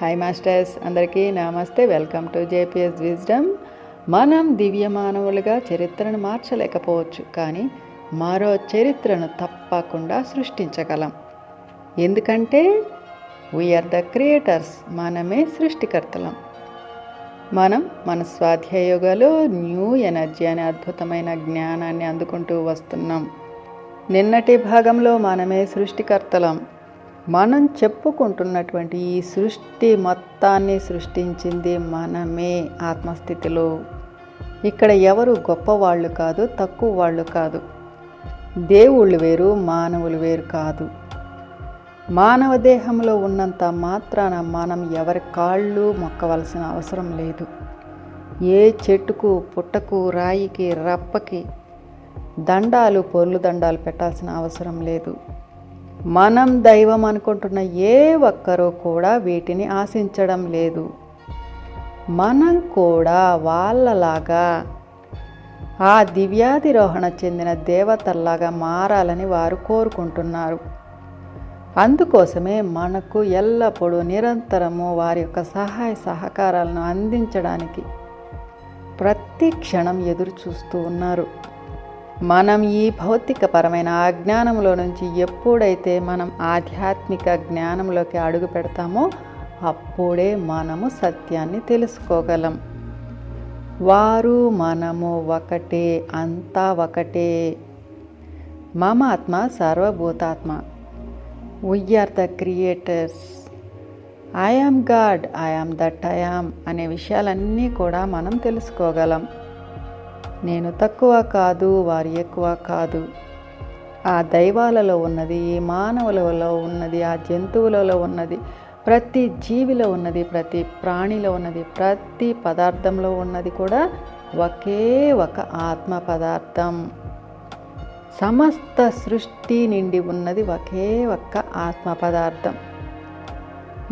Hi masters అందరికీ నమస్తే. Welcome to JPS wisdom మనం దివ్య మానవులుగా చరిత్రను మార్చలేకపోవచ్చు కానీ మరో చరిత్రను తప్పకుండా సృష్టించగలం. ఎందుకంటే వీఆర్ ద క్రియేటర్స్ మనమే సృష్టికర్తలం. మనం మన స్వాధ్యాయోగాలో న్యూ ఎనర్జీ అనే అద్భుతమైన జ్ఞానాన్ని అందుకుంటూ వస్తున్నాం. నిన్నటి భాగంలో మనమే సృష్టికర్తలం. మనం చెప్పుకుంటున్నటువంటి ఈ సృష్టి మొత్తాన్ని సృష్టించింది మనమే ఆత్మస్థితిలో. ఇక్కడ ఎవరు గొప్పవాళ్ళు కాదు తక్కువ వాళ్ళు కాదు. దేవుళ్ళు వేరు మానవులు వేరు కాదు. మానవ దేహంలో ఉన్నంత మాత్రాన మనం ఎవరి కాళ్ళు మొక్కవలసిన అవసరం లేదు. ఏ చెట్టుకు పుట్టకు రాయికి రప్పకి దండాలు పొర్లు దండాలు పెట్టాల్సిన అవసరం లేదు. మనం దైవం అనుకుంటున్న ఏ ఒక్కరూ కూడా వీటిని ఆశించడం లేదు. మనం కూడా వాళ్ళలాగా ఆ దివ్యాధిరోహణ చెందిన దేవతల్లాగా మారాలని వారు కోరుకుంటున్నారు. అందుకోసమే మనకు ఎల్లప్పుడూ నిరంతరము వారి యొక్క సహాయ సహకారాలను అందించడానికి ప్రతి క్షణం ఎదురు చూస్తూ ఉన్నారు. మనం ఈ భౌతికపరమైన అజ్ఞానంలో నుంచి ఎప్పుడైతే మనం ఆధ్యాత్మిక జ్ఞానంలోకి అడుగు పెడతామో అప్పుడే మనము సత్యాన్ని తెలుసుకోగలం. వారు మనము ఒకటే అంతా ఒకటే. మమ ఆత్మ సర్వభూతాత్మ we are the creators I am God I am that I am అనే విషయాలన్నీ కూడా మనం తెలుసుకోగలం. నేను తక్కువ కాదు వారు ఎక్కువ కాదు. ఆ దైవాలలో ఉన్నది ఈ మానవులలో ఉన్నది ఆ జంతువులలో ఉన్నది ప్రతి జీవిలో ఉన్నది ప్రతి ప్రాణిలో ఉన్నది ప్రతి పదార్థంలో ఉన్నది కూడా ఒకే ఒక ఆత్మ పదార్థం. సమస్త సృష్టి నిండి ఉన్నది ఒకే ఒక్క ఆత్మ పదార్థం.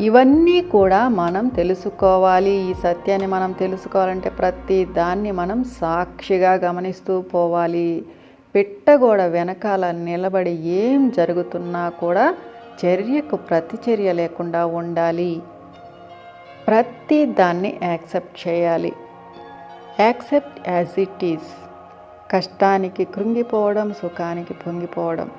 ఇవన్నీ కూడా మనం తెలుసుకోవాలి. ఈ సత్యాన్ని మనం తెలుసుకోవాలంటే ప్రతి దాన్ని మనం సాక్షిగా గమనిస్తూ పోవాలి. పిట్టగోడ వెనకాల నిలబడి ఏం జరుగుతున్నా కూడా చర్యకు ప్రతిచర్య లేకుండా ఉండాలి. ప్రతి దాన్ని యాక్సెప్ట్ చేయాలి. Accept as it is. కష్టానికి కృంగిపోవడం సుఖానికి పొంగిపోవడం.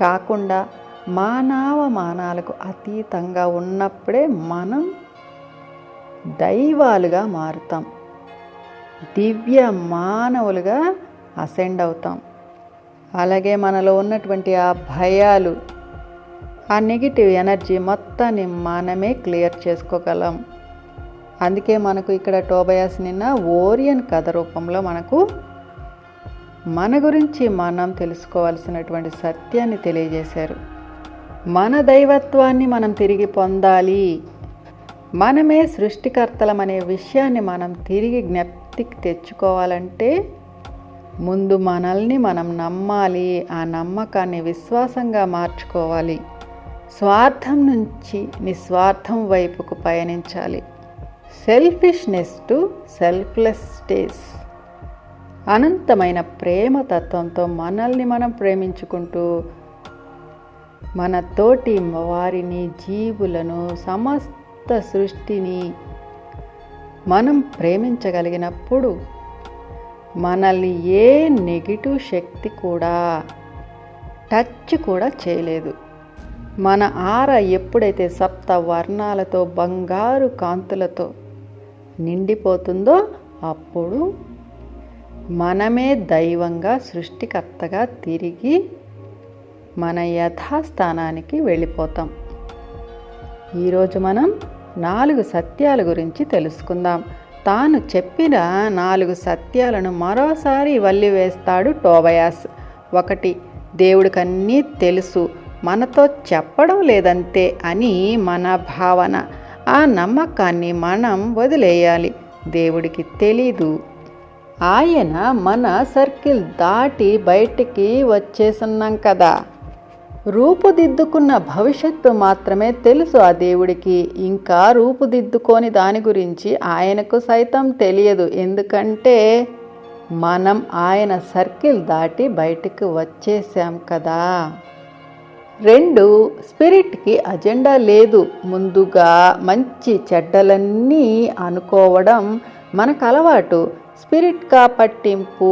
కాకుండా మానవ మానాలకు అతీతంగా ఉన్నప్పుడే మనం దైవాలుగా మారుతాం. దివ్య మానవులుగా అసెండ్ అవుతాం. అలాగే మనలో ఉన్నటువంటి ఆ భయాలు ఆ నెగిటివ్ ఎనర్జీ మొత్తాన్ని మనమే క్లియర్ చేసుకోగలం. అందుకే మనకు ఇక్కడ టోబయాస్ నిన్న ఓరియన్ కథ రూపంలో మనకు మన గురించి మనం తెలుసుకోవాల్సినటువంటి సత్యాన్ని తెలియజేశారు. మన దైవత్వాన్ని మనం తిరిగి పొందాలి. మనమే సృష్టికర్తలమనే విషయాన్ని మనం తిరిగి జ్ఞప్తికి తెచ్చుకోవాలంటే ముందు మనల్ని మనం నమ్మాలి. ఆ నమ్మకాన్ని విశ్వాసంగా మార్చుకోవాలి. స్వార్థం నుంచి నిస్వార్థం వైపుకు పయనించాలి. సెల్ఫిష్నెస్ టు సెల్ఫ్లెస్ స్టేస్ అనంతమైన ప్రేమ తత్వంతో మనల్ని మనం ప్రేమించుకుంటూ మన తోటి వారిని జీవులను సమస్త సృష్టిని మనం ప్రేమించగలిగినప్పుడు మనల్ని ఏ నెగిటివ్ శక్తి కూడా టచ్ కూడా చేయలేదు. మన ఆర ఎప్పుడైతే సప్త వర్ణాలతో బంగారు కాంతులతో నిండిపోతుందో అప్పుడు మనమే దైవంగా సృష్టికర్తగా తిరిగి మన యథాస్థానానికి వెళ్ళిపోతాం. ఈరోజు మనం నాలుగు సత్యాల గురించి తెలుసుకుందాం. తాను చెప్పిన నాలుగు సత్యాలను మరోసారి వల్లివేస్తాడు టోబయాస్. ఒకటి దేవుడికన్నీ తెలుసు. మనతో చెప్పడం లేదంతే అని మన భావన. ఆ నమ్మకాన్ని మనం వదిలేయాలి. దేవుడికి తెలీదు. ఆయన మన సర్కిల్ దాటి బయటికి వచ్చేసున్నాం కదా. రూపుదిద్దుకున్న భవిష్యత్తు మాత్రమే తెలుసు ఆ దేవుడికి. ఇంకా రూపుదిద్దుకోని దాని గురించి ఆయనకు సైతం తెలియదు. ఎందుకంటే మనం ఆయన సర్కిల్ దాటి బయటికి వచ్చేసాం కదా. రెండు స్పిరిట్కి అజెండా లేదు. ముందుగా మంచి చెడ్డలన్నీ అనుకోవడం మనకు అలవాటు. స్పిరిట్గా పట్టింపు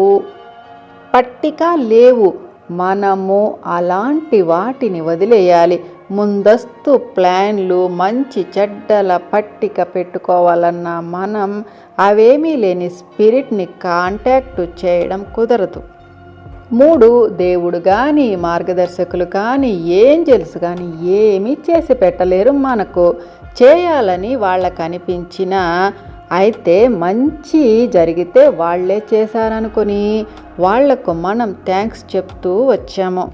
పట్టిక లేవు. మనము అలాంటి వాటిని వదిలేయాలి. ముందస్తు ప్లాన్లు మంచి చెడ్డల పట్టిక పెట్టుకోవాలన్న మనం అవేమీ లేని స్పిరిట్ని కాంటాక్ట్ చేయడం కుదరదు. మూడు దేవుడు కానీ మార్గదర్శకులు కానీ ఏంజల్స్ కానీ ఏమీ చేసి పెట్టలేరు మనకు. చేయాలని వాళ్ళకు అనిపించినా అయితే మంచి జరిగితే వాళ్ళే చేశారనుకొని వాళ్ళకు మనం థ్యాంక్స్ చెప్తూ వచ్చాము.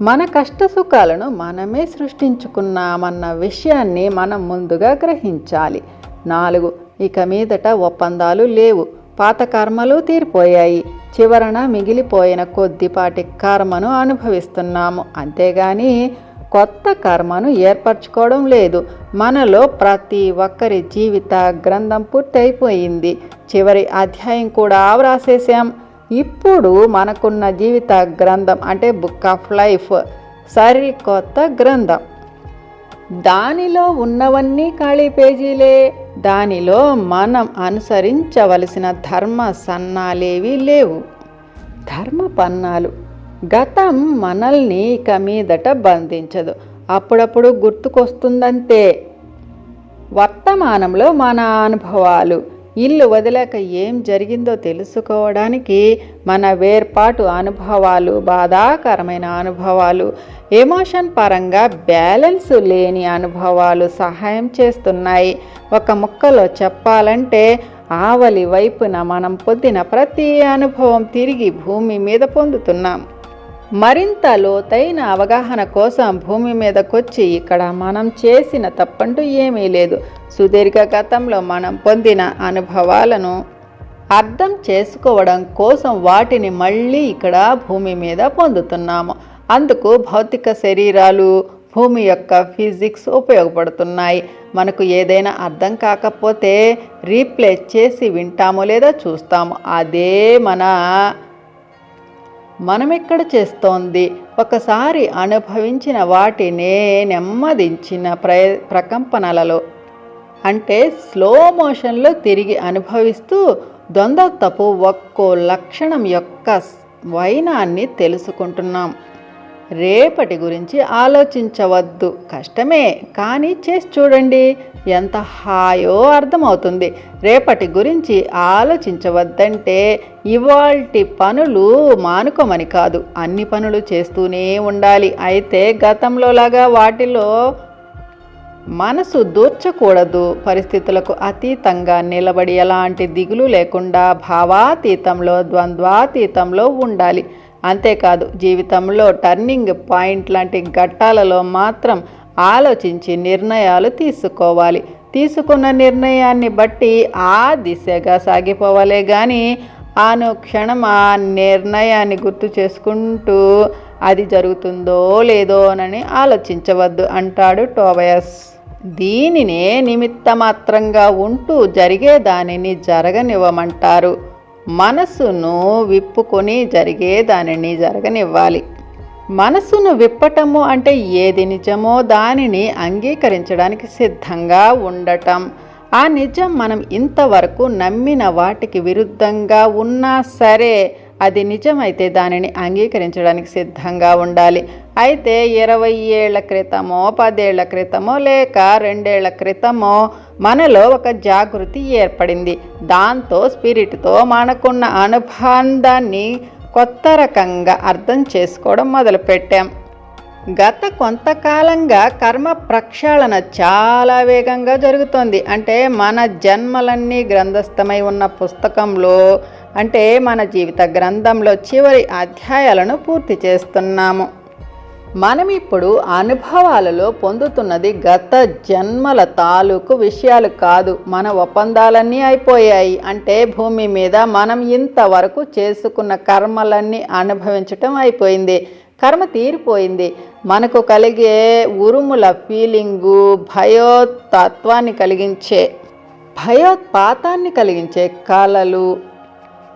మన కష్ట సుఖాలను మనమే సృష్టించుకున్నామన్న విషయాన్ని మనం ముందుగా గ్రహించాలి. నాలుగు ఇక మీదట ఒప్పందాలు లేవు. పాత కర్మలు తీరిపోయాయి. చివరన మిగిలిపోయిన కొద్దిపాటి కర్మను అనుభవిస్తున్నాము. అంతేగాని కొత్త కర్మను ఏర్పరచుకోవడం లేదు. మనలో ప్రతి ఒక్కరి జీవిత గ్రంథం పూర్తయిపోయింది చివరి అధ్యాయం కూడా వ్రాసేసాం ఇప్పుడు మనకున్న జీవిత గ్రంథం అంటే బుక్ ఆఫ్ లైఫ్ సరికొత్త గ్రంథం. దానిలో ఉన్నవన్నీ ఖాళీ పేజీలే. దానిలో మనం అనుసరించవలసిన ధర్మ సన్నాలేవి లేవు. ధర్మ పన్నాలు. గతం మనల్ని ఇక మీదట బంధించదు. అప్పుడప్పుడు గుర్తుకొస్తుందంతే. వర్తమానంలో మన అనుభవాలు. ఇల్లు వదిలేక ఏం జరిగిందో తెలుసుకోవడానికి మన వేర్పాటు అనుభవాలు బాధాకరమైన అనుభవాలు ఎమోషన్ పరంగా బ్యాలెన్స్ లేని అనుభవాలు సహాయం చేస్తున్నాయి. ఒక ముక్కలో చెప్పాలంటే ఆవలి వైపున మనం పొందిన ప్రతి అనుభవం తిరిగి భూమి మీద పొందుతున్నాం. మరింత లోతైన అవగాహన కోసం భూమి మీదకొచ్చి ఇక్కడ మనం చేసిన తప్పంటూ ఏమీ లేదు. సుదీర్ఘ గతంలో మనం పొందిన అనుభవాలను అర్థం చేసుకోవడం కోసం వాటిని మళ్ళీ ఇక్కడ భూమి మీద పొందుతున్నాము. అందుకు భౌతిక శరీరాలు భూమి యొక్క ఫిజిక్స్ ఉపయోగపడుతున్నాయి. మనకు ఏదైనా అర్థం కాకపోతే రీప్లే చేసి వింటాము లేదా చూస్తాము. అదే మన మనమెక్కడ చేస్తోంది? ఒకసారి అనుభవించిన వాటినే నెమ్మదించిన ప్ర ప్రకంపనలలో. అంటే స్లో మోషన్లో తిరిగి అనుభవిస్తూ ద్వంద్వతపు ఒక్కో లక్షణం యొక్క వైనాన్ని తెలుసుకుంటున్నాం. రేపటి గురించి ఆలోచించవద్దు. కష్టమే. కానీ చేసి చూడండి. ఎంత హాయో అర్థమవుతుంది. రేపటి గురించి ఆలోచించవద్దంటే ఇవాల్టి పనులు మానుకోమని కాదు. అన్ని పనులు చేస్తూనే ఉండాలి. అయితే గతంలో లాగా వాటిలో మనసు దూర్చకూడదు. పరిస్థితులకు అతీతంగా నిలబడి ఎలాంటి దిగులు లేకుండా భావాతీతంలో ద్వంద్వాతీతంలో ఉండాలి. అంతేకాదు జీవితంలో టర్నింగ్ పాయింట్ లాంటి ఘట్టాలలో మాత్రం ఆలోచించి నిర్ణయాలు తీసుకోవాలి. తీసుకున్న నిర్ణయాన్ని బట్టి ఆ దిశగా సాగిపోవాలే కానీ ఆను క్షణం ఆ నిర్ణయాన్ని గుర్తు చేసుకుంటూ అది జరుగుతుందో లేదోనని ఆలోచించవద్దు అంటాడు టోబయస్. దీనినే నిమిత్తమాత్రంగా ఉంటూ జరిగే దానిని జరగనివ్వమంటారు. మనసును విప్పుకొని జరిగే దానిని జరగనివ్వాలి. మనసును విప్పటము అంటే ఏది నిజమో దానిని అంగీకరించడానికి సిద్ధంగా ఉండటం. ఆ నిజం మనం ఇంతవరకు నమ్మిన వాటికి విరుద్ధంగా ఉన్నా సరే అది నిజమైతే దానిని అంగీకరించడానికి సిద్ధంగా ఉండాలి. అయితే ఇరవై ఏళ్ళ క్రితమో పదేళ్ళ క్రితమో లేక రెండేళ్ళ క్రితమో మనలో ఒక జాగృతి ఏర్పడింది. దాంతో స్పిరిట్తో మనకున్న అనుబంధాన్ని కొత్త రకంగా అర్థం చేసుకోవడం మొదలుపెట్టాం. గత కొంతకాలంగా కర్మ ప్రక్షాళన చాలా వేగంగా జరుగుతోంది. అంటే మన జన్మలన్నీ గ్రంథస్థమై ఉన్న పుస్తకంలో అంటే మన జీవిత గ్రంథంలో చివరి అధ్యాయాలను పూర్తి చేస్తున్నాము. మనం ఇప్పుడు అనుభవాలలో పొందుతున్నది గత జన్మల తాలూకు విషయాలు కాదు. మన ఒప్పందాలన్నీ అయిపోయాయి. అంటే భూమి మీద మనం ఇంతవరకు చేసుకున్న కర్మలన్నీ అనుభవించటం అయిపోయింది. కర్మ తీరిపోయింది. మనకు కలిగే ఉరుముల ఫీలింగు భయోతత్వాన్ని కలిగించే భయోత్పాతాన్ని కలిగించే కళలు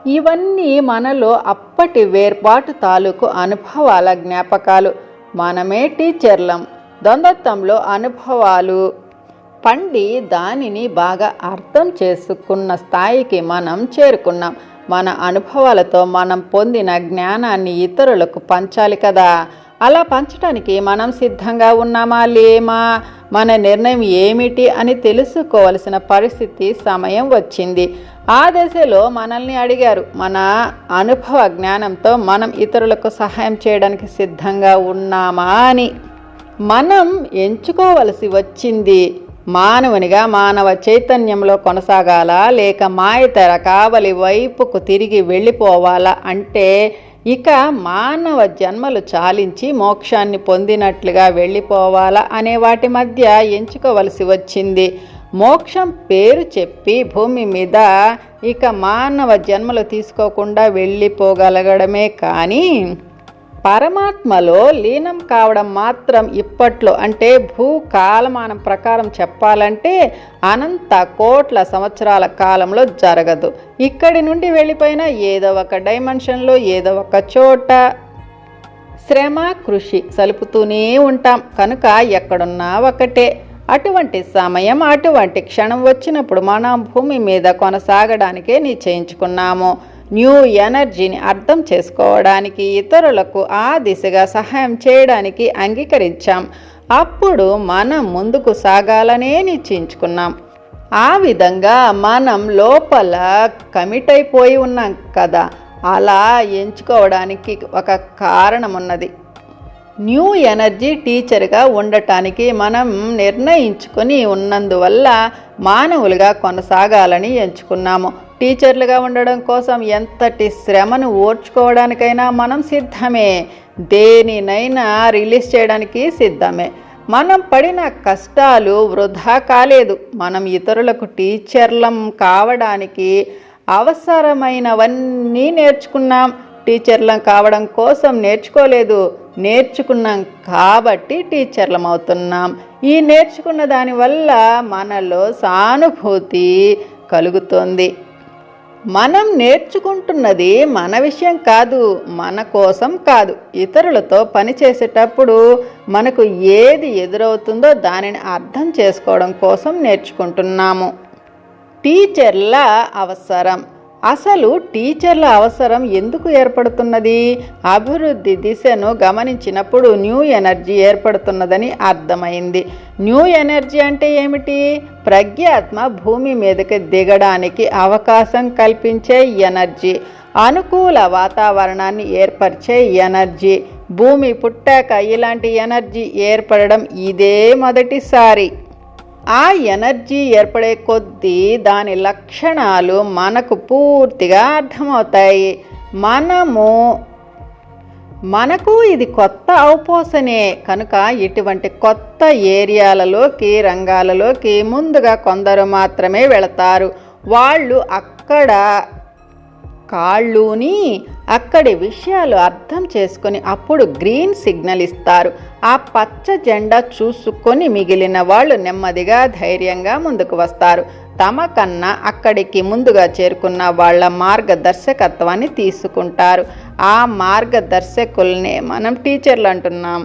ఇవన్నీ మనలో అప్పటి వేర్పాటు తాలూకు అనుభవాల జ్ఞాపకాలు. మనమే టీచర్లం. ద్వంద్వత్వంలో అనుభవాలు. పండి దానిని బాగా అర్థం చేసుకున్న స్థాయికి మనం చేరుకున్నాం. మన అనుభవాలతో మనం పొందిన జ్ఞానాన్ని ఇతరులకు పంచాలి కదా. అలా పంచడానికి మనం సిద్ధంగా ఉన్నామా లేమా? మన నిర్ణయం ఏమిటి అని తెలుసుకోవలసిన పరిస్థితి సమయం వచ్చింది. ఆ దశలో మనల్ని అడిగారు. మన అనుభవ జ్ఞానంతో మనం ఇతరులకు సహాయం చేయడానికి సిద్ధంగా ఉన్నామా అని. మనం ఎంచుకోవలసి వచ్చింది మానవునిగా మానవ చైతన్యంలో కొనసాగాలా లేక మాయతర కావలి వైపుకు తిరిగి వెళ్ళిపోవాలా అంటే ఇక మానవ జన్మలు చాలించి మోక్షాన్ని పొందినట్లుగా వెళ్ళిపోవాలా అనే వాటి మధ్య ఎంచుకోవలసి వచ్చింది. మోక్షం పేరు చెప్పి భూమి మీద ఇక మానవ జన్మలు తీసుకోకుండా వెళ్ళిపోగలగడమే కానీ పరమాత్మలో లీనం కావడం మాత్రం ఇప్పట్లో అంటే భూ కాలమానం ప్రకారం చెప్పాలంటే అనంత కోట్ల సంవత్సరాల కాలంలో జరగదు. ఇక్కడి నుండి వెళ్ళిపోయిన ఏదో ఒక డైమెన్షన్లో ఏదో ఒక చోట శ్రమ కృషి సలుపుతూనే ఉంటాం. కనుక ఎక్కడున్నా ఒకటే. అటువంటి సమయం అటువంటి క్షణం వచ్చినప్పుడు మనం భూమి మీద కొనసాగడానికే నిశ్చయించుకున్నాము. న్యూ ఎనర్జీని అర్థం చేసుకోవడానికి ఇతరులకు ఆ దిశగా సహాయం చేయడానికి అంగీకరించాం. అప్పుడు మనం ముందుకు సాగాలనే నిశ్చయించుకున్నాం. ఆ విధంగా మనం లోపల కమిట్ అయిపోయి ఉన్నాం కదా. అలా ఎంచుకోవడానికి ఒక కారణం ఉన్నది న్యూ ఎనర్జీ టీచర్గా ఉండటానికి మనం నిర్ణయించుకొని ఉన్నందువల్ల మానవులుగా కొనసాగాలని ఎంచుకున్నాము. టీచర్లుగా ఉండడం కోసం ఎంతటి శ్రమను ఓర్చుకోవడానికైనా మనం సిద్ధమే. దేనినైనా రిలీజ్ చేయడానికి సిద్ధమే. మనం పడిన కష్టాలు వృధా కాలేదు. మనం ఇతరులకు టీచర్లం కావడానికి అవసరమైనవన్నీ నేర్చుకున్నాం. టీచర్లం కావడం కోసం నేర్చుకోలేదు. నేర్చుకున్నాం కాబట్టి టీచర్లం అవుతున్నాం. ఈ నేర్చుకున్న దానివల్ల మనలో సానుభూతి కలుగుతుంది. మనం నేర్చుకుంటున్నది మన విషయం కాదు మన కోసం కాదు. ఇతరులతో పనిచేసేటప్పుడు మనకు ఏది ఎదురవుతుందో దానిని అర్థం చేసుకోవడం కోసం నేర్చుకుంటున్నాము. టీచర్ల అవసరం. అసలు టీచర్ల అవసరం ఎందుకు ఏర్పడుతున్నది? అభివృద్ధి దిశను గమనించినప్పుడు న్యూ ఎనర్జీ ఏర్పడుతున్నదని అర్థమైంది. న్యూ ఎనర్జీ అంటే ఏమిటి? ప్రజ్ఞాత్మ భూమి మీదకి దిగడానికి అవకాశం కల్పించే ఎనర్జీ. అనుకూల వాతావరణాన్ని ఏర్పరిచే ఎనర్జీ. భూమి పుట్టాక ఇలాంటి ఎనర్జీ ఏర్పడడం ఇదే మొదటిసారి. ఆ ఎనర్జీ ఏర్పడే కొద్దీ దాని లక్షణాలు మనకు పూర్తిగా అర్థమవుతాయి. మనము మనకు ఇది కొత్త అవపోసనే. కనుక ఇటువంటి కొత్త ఏరియాలలోకి రంగాలలోకి ముందుగా కొందరు మాత్రమే వెళతారు. వాళ్ళు అక్కడ కాళ్ళుని అక్కడి విషయాలు అర్థం చేసుకొని అప్పుడు గ్రీన్ సిగ్నల్ ఇస్తారు. ఆ పచ్చ జెండా చూసుకొని మిగిలిన వాళ్ళు నెమ్మదిగా ధైర్యంగా ముందుకు వస్తారు. తమ కన్నా అక్కడికి ముందుగా చేరుకున్న వాళ్ళ మార్గదర్శకత్వాన్ని తీసుకుంటారు. ఆ మార్గదర్శకుల్నే మనం టీచర్లు అంటున్నాం.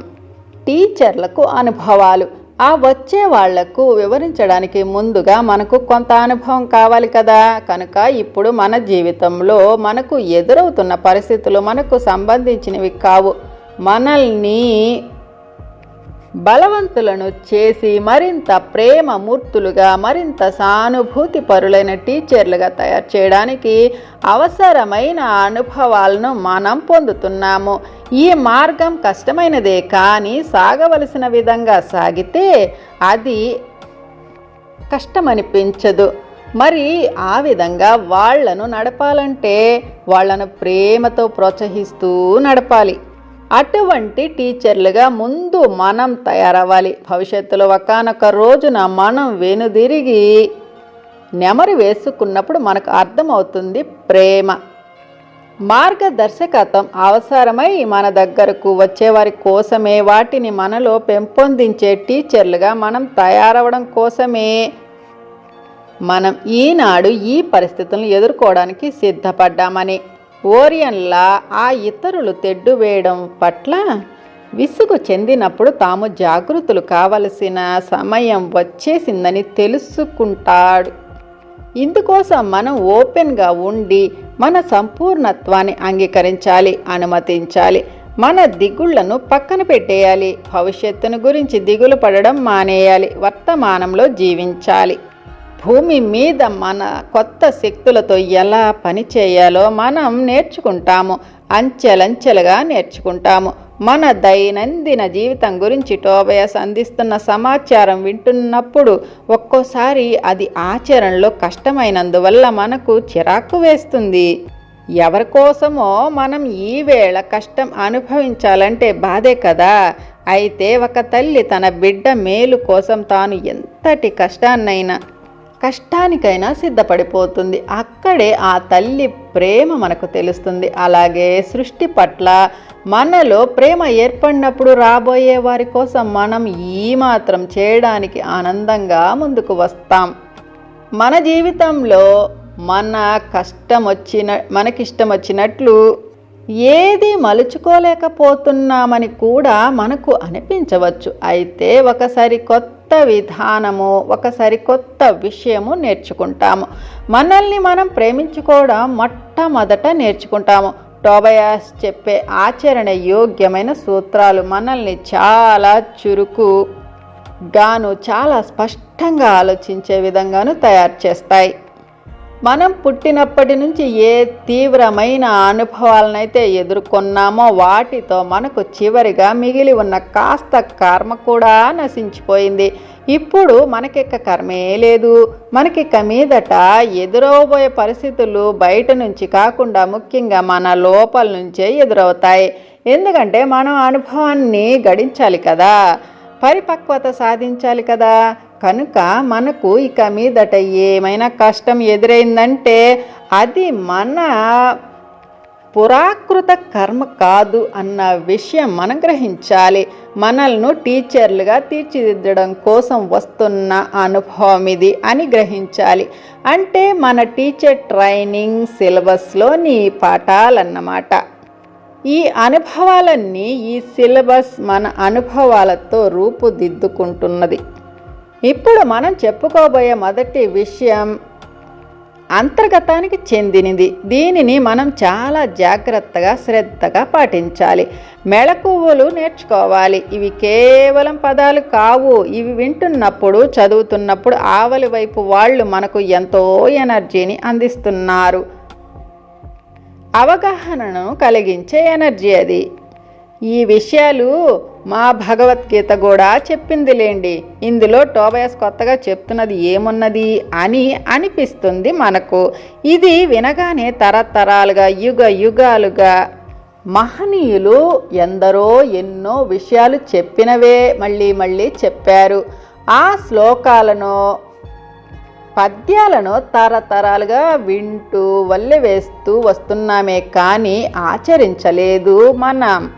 టీచర్లకు అనుభవాలు. ఆ వచ్చే వాళ్ళకు వివరించడానికి ముందుగా మనకు కొంత అనుభవం కావాలి కదా. కనుక ఇప్పుడు మన జీవితంలో మనకు ఎదురవుతున్న పరిస్థితులు మనకు సంబంధించినవి కావు. మనల్ని బలవంతులను చేసి మరింత ప్రేమ మూర్తులుగా మరింత సానుభూతి పరులైన టీచర్లుగా తయారు చేయడానికి అవసరమైన అనుభవాలను మనం పొందుతున్నాము. ఈ మార్గం కష్టమైనదే కానీ సాగవలసిన విధంగా సాగితే అది కష్టమనిపించదు. మరి ఆ విధంగా వాళ్ళను నడపాలంటే వాళ్ళను ప్రేమతో ప్రోత్సహిస్తూ నడపాలి. అటువంటి టీచర్లుగా ముందు మనం తయారవ్వాలి. భవిష్యత్తులో ఒకనొక రోజున మనం వెనుదిరిగి నెమరు వేసుకున్నప్పుడు మనకు అర్థమవుతుంది ప్రేమ. మార్గదర్శకత్వం అవసరమై మన దగ్గరకు వచ్చేవారి కోసమే వాటిని మనలో పెంపొందించే టీచర్లుగా మనం తయారవడం కోసమే. మనం ఈనాడు ఈ పరిస్థితులను ఎదుర్కోవడానికి సిద్ధపడ్డామని. ఓరియన్లా ఆ ఇతరులు తెడ్డు వేయడం పట్ల విసుగు చెందినప్పుడు తాము జాగృతులు కావలసిన సమయం వచ్చేసిందని తెలుసుకుంటాడు. ఇందుకోసం మనం ఓపెన్గా ఉండి మన సంపూర్ణత్వాన్ని అంగీకరించాలి అనుమతించాలి. మన దిగుళ్ళను పక్కన పెట్టేయాలి. భవిష్యత్తును గురించి దిగులు పడడం మానేయాలి. వర్తమానంలో జీవించాలి. భూమి మీద మన కొత్త శక్తులతో ఎలా పని చేయాలో మనం నేర్చుకుంటాము. అంచెలంచెలుగా నేర్చుకుంటాము. మన దైనందిన జీవితం గురించి టోబయాస్ అందిస్తున్న సమాచారం వింటున్నప్పుడు ఒక్కోసారి అది ఆచరణలో కష్టమైనందువల్ల మనకు చిరాకు వేస్తుంది. ఎవరి కోసమో మనం ఈ వేళ కష్టం అనుభవించాలంటే బాధే కదా. అయితే ఒక తల్లి తన బిడ్డ మేలు కోసం తాను ఎంతటి కష్టాన్నైనా కష్టానికైనా సిద్ధపడిపోతుంది. అక్కడే ఆ తల్లి ప్రేమ మనకు తెలుస్తుంది. అలాగే సృష్టి పట్ల మనలో ప్రేమ ఏర్పడినప్పుడు రాబోయే వారి కోసం మనం ఈ మాత్రం చేయడానికి ఆనందంగా ముందుకు వస్తాం. మన జీవితంలో మన కష్టం వచ్చిన మనకిష్టం వచ్చినట్లు ఏది మలుచుకోలేకపోతున్నామని కూడా మనకు అనిపించవచ్చు. అయితే ఒకసారి కొత్త కొత్త విధానము ఒకసారి కొత్త విషయము నేర్చుకుంటాము. మనల్ని మనం ప్రేమించుకోవడం మొట్టమొదట నేర్చుకుంటాము. టోబయాస్ చెప్పే ఆచరణ యోగ్యమైన సూత్రాలు మనల్ని చాలా చురుకు గాను చాలా స్పష్టంగా ఆలోచించే విధంగాను తయారు చేస్తాయి. మనం పుట్టినప్పటి నుంచి ఏ తీవ్రమైన అనుభవాలనైతే ఎదుర్కొన్నామో వాటితో మనకు చివరిగా మిగిలి ఉన్న కాస్త కర్మ కూడా నశించిపోయింది. ఇప్పుడు మనకిక కర్మే లేదు. మనకిక మీదట ఎదురవబోయే పరిస్థితులు బయట నుంచి కాకుండా ముఖ్యంగా మన లోపల నుంచే ఎదురవుతాయి. ఎందుకంటే మనం అనుభవాన్ని గడించాలి కదా. పరిపక్వత సాధించాలి కదా. కనుక మనకు ఇక మీదట ఏమైనా కష్టం ఎదురైందంటే అది మన పురాకృత కర్మ కాదు అన్న విషయం మనం గ్రహించాలి. మనల్ని టీచర్లుగా తీర్చిదిద్దడం కోసం వస్తున్న అనుభవం ఇది అని గ్రహించాలి. అంటే మన టీచర్ ట్రైనింగ్ సిలబస్లోని పాఠాలన్నమాట. ఈ అనుభవాలన్నీ ఈ సిలబస్ మన అనుభవాలతో రూపుదిద్దుకుంటున్నది. ఇప్పుడు మనం చెప్పుకోబోయే మొదటి విషయం అంతర్గతానికి చెందినది. దీనిని మనం చాలా జాగ్రత్తగా శ్రద్ధగా పాటించాలి. మెళకువలు నేర్చుకోవాలి. ఇవి కేవలం పదాలు కావు. ఇవి వింటున్నప్పుడు చదువుతున్నప్పుడు ఆవలి వైపు వాళ్ళు మనకు ఎంతో ఎనర్జీని అందిస్తున్నారు. అవగాహనను కలిగించే ఎనర్జీ అది. ఈ విషయాలు మా భగవద్గీత కూడా చెప్పిందిలేండి. ఇందులో టోబయస్ కొత్తగా చెప్తున్నది ఏమున్నది అని అనిపిస్తుంది మనకు. ఇది వినగానే తరతరాలుగా యుగ యుగాలుగా మహనీయులు ఎందరో ఎన్నో విషయాలు చెప్పినవే మళ్ళీ మళ్ళీ చెప్పారు. ఆ శ్లోకాలను పద్యాలను తరతరాలుగా వింటూ వల్లె వేస్తూ వస్తున్నామే కానీ ఆచరించలేదు మనం.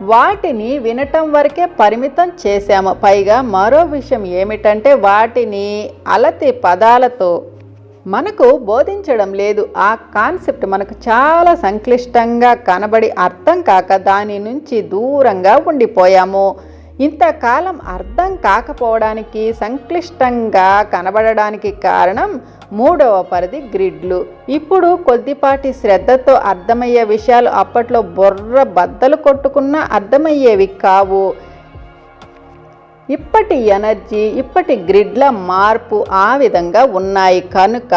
వాటిని వినటం వరకే పరిమితం చేశాము. పైగా మరో విషయం ఏమిటంటే వాటిని అలతి పదాలతో మనకు బోధించడం లేదు. ఆ కాన్సెప్ట్ మనకు చాలా సంక్లిష్టంగా కనబడి అర్థం కాక దాని నుంచి దూరంగా ఉండిపోయాము. ఇంతకాలం అర్థం కాకపోవడానికి సంక్లిష్టంగా కనబడడానికి కారణం మూడవ పరిధి గ్రిడ్లు. ఇప్పుడు కొద్దిపాటి శ్రద్ధతో అర్థమయ్యే విషయాలు అప్పట్లో బొర్ర బద్దలు కొట్టుకున్నా అర్థమయ్యేవి కావు. ఇప్పటి ఎనర్జీ ఇప్పటి గ్రిడ్ల మార్పు ఆ విధంగా ఉన్నాయి. కనుక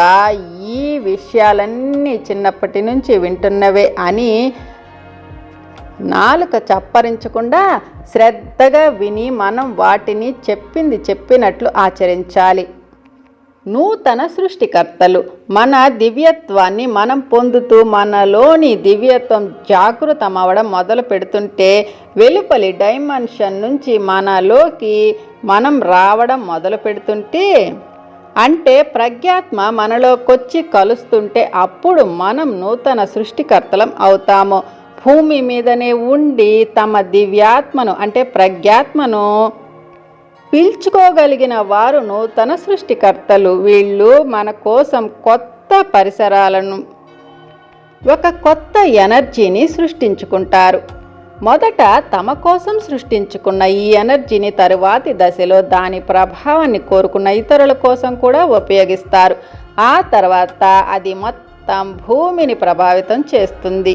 ఈ విషయాలన్నీ చిన్నప్పటి నుంచి వింటున్నవే అని నాలుక చప్పరించకుండా శ్రద్ధగా విని మనం వాటిని చెప్పింది చెప్పినట్లు ఆచరించాలి. నూతన సృష్టికర్తలు మన దివ్యత్వాన్ని మనం పొందుతూ మనలోని దివ్యత్వం జాగృతం అవ్వడం మొదలు పెడుతుంటే వెలుపలి డైమెన్షన్ నుంచి మనలోకి మనం రావడం మొదలు పెడుతుంటే అంటే ప్రజ్ఞాత్మ మనలోకొచ్చి కలుస్తుంటే అప్పుడు మనం నూతన సృష్టికర్తలం అవుతాము. భూమి మీదనే ఉండి తమ దివ్యాత్మను అంటే ప్రజ్ఞాత్మను పీల్చుకోగలిగిన వారు నూతన సృష్టికర్తలు. వీళ్ళు మన కోసం కొత్త పరిసరాలను ఒక కొత్త ఎనర్జీని సృష్టించుకుంటారు. మొదట తమ కోసం సృష్టించుకున్న ఈ ఎనర్జీని తరువాతి దశలో దాని ప్రభావాన్ని కోరుకున్న ఇతరుల కోసం కూడా ఉపయోగిస్తారు. ఆ తర్వాత అది మొత్తం భూమిని ప్రభావితం చేస్తుంది.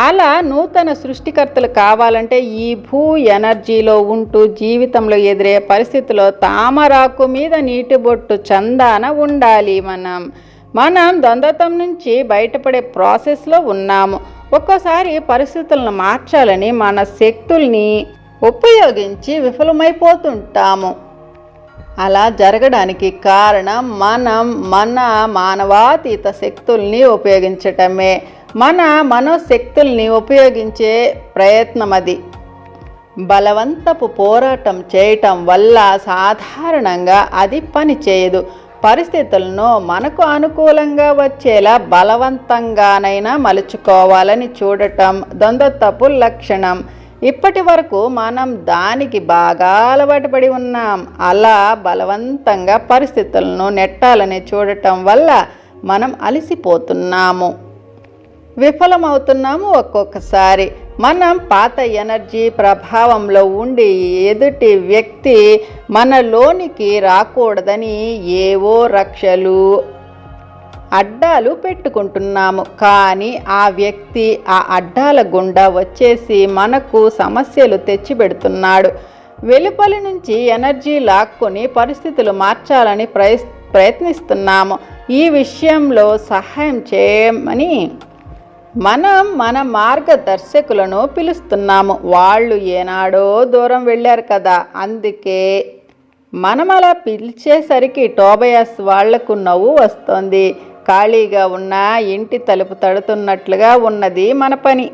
అలా నూతన సృష్టికర్తలు కావాలంటే ఈ భూ ఎనర్జీలో ఉంటూ జీవితంలో ఎదురే పరిస్థితిలో తామరాకు మీద నీటి బొట్టు చందాన ఉండాలి మనం. మనం దొందతం నుంచి బయటపడే ప్రాసెస్లో ఉన్నాము. ఒక్కోసారి పరిస్థితులను మార్చాలని మన శక్తుల్ని ఉపయోగించి విఫలమైపోతుంటాము. అలా జరగడానికి కారణం మనం మన మానవాతీత శక్తుల్ని ఉపయోగించటమే. మన మనోశక్తుల్ని ఉపయోగించే ప్రయత్నం అది బలవంతపు పోరాటం చేయటం వల్ల సాధారణంగా అది పని చేయదు. పరిస్థితులను మనకు అనుకూలంగా వచ్చేలా బలవంతంగానైనా మలుచుకోవాలని చూడటం దొందతపు లక్షణం. ఇప్పటి వరకు మనం దానికి బాగా అలవాటు పడి ఉన్నాం. అలా బలవంతంగా పరిస్థితులను నెట్టాలని చూడటం వల్ల మనం అలసిపోతున్నాము. విఫలమవుతున్నాము ఒక్కొక్కసారి. మనం పాత ఎనర్జీ ప్రభావంలో ఉండి ఎదుటి వ్యక్తి మనలోనికి రాకూడదని ఏవో రక్షలు అడ్డాలు పెట్టుకుంటున్నాము. కానీ ఆ వ్యక్తి ఆ అడ్డాల గుండా వచ్చేసి మనకు సమస్యలు తెచ్చిపెడుతున్నాడు. వెలుపలి నుంచి ఎనర్జీ లాక్కొని పరిస్థితులు మార్చాలని ప్రయత్ ప్రయత్నిస్తున్నాము. ఈ విషయంలో సహాయం చేయమని మనం మన మార్గదర్శకులను పిలుస్తున్నాము. వాళ్ళు ఏనాడో దూరం వెళ్ళారు కదా. అందుకే మనం అలా పిలిచేసరికి టోబయాస్ వాళ్ళకు నవ్వు వస్తోంది. ఖాళీగా ఉన్న ఇంటి తలుపు తడుతున్నట్లుగా ఉన్నది మన పని.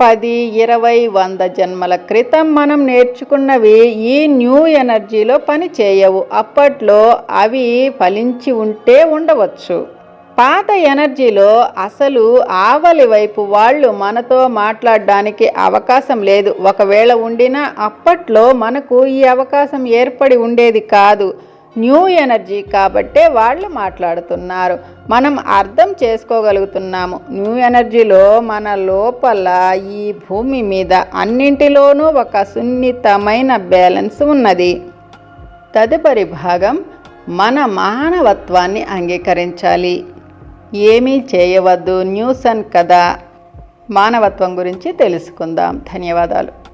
పది ఇరవై వంద జన్మల క్రితం మనం నేర్చుకున్నవి ఈ న్యూ ఎనర్జీలో పని చేయవు. అప్పట్లో అవి ఫలించి ఉంటే ఉండవచ్చు. పాత ఎనర్జీలో అసలు ఆవలి వైపు వాళ్ళు మనతో మాట్లాడడానికి అవకాశం లేదు. ఒకవేళ ఉండినా అప్పట్లో మనకు ఈ అవకాశం ఏర్పడి ఉండేది కాదు. న్యూ ఎనర్జీ కాబట్టే వాళ్ళు మాట్లాడుతున్నారు. మనం అర్థం చేసుకోగలుగుతున్నాము. న్యూ ఎనర్జీలో మన లోపల ఈ భూమి మీద అన్నింటిలోనూ ఒక సున్నితమైన బ్యాలెన్స్ ఉన్నది. తదుపరి భాగం మన మానవత్వాన్ని అంగీకరించాలి. ఏమీ చేయవద్దు. న్యూస్ అండ్ కథ మానవత్వం గురించి తెలుసుకుందాం. ధన్యవాదాలు.